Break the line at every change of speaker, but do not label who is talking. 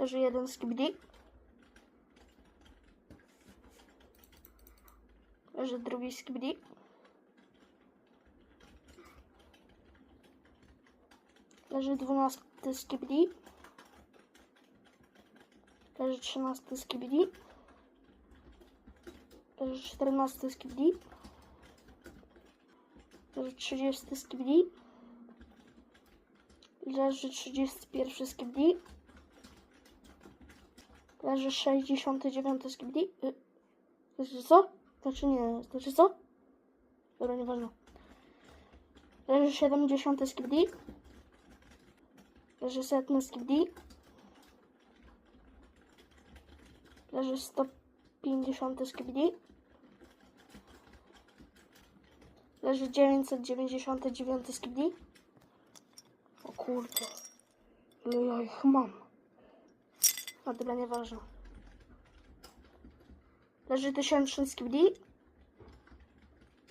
Leży jeden skibidi. Leży drugi skibidi. Leży dwunasty skibidi. Leży trzynasty skibidi. Leży czternasty skibidi. Leży trzydziesty skibidi. Leży 31 skibidi. Leży 69 skibidi. Znaczy co? Znaczy nie, znaczy co? Dobra, nieważne. Leży 70 skibidi. Leży setny skibidi. Leży 150 skibidi. Leży 999 skibidi. O kurde. Ile ja ich mam. A tyle nieważne. Leży 1000 skibidi.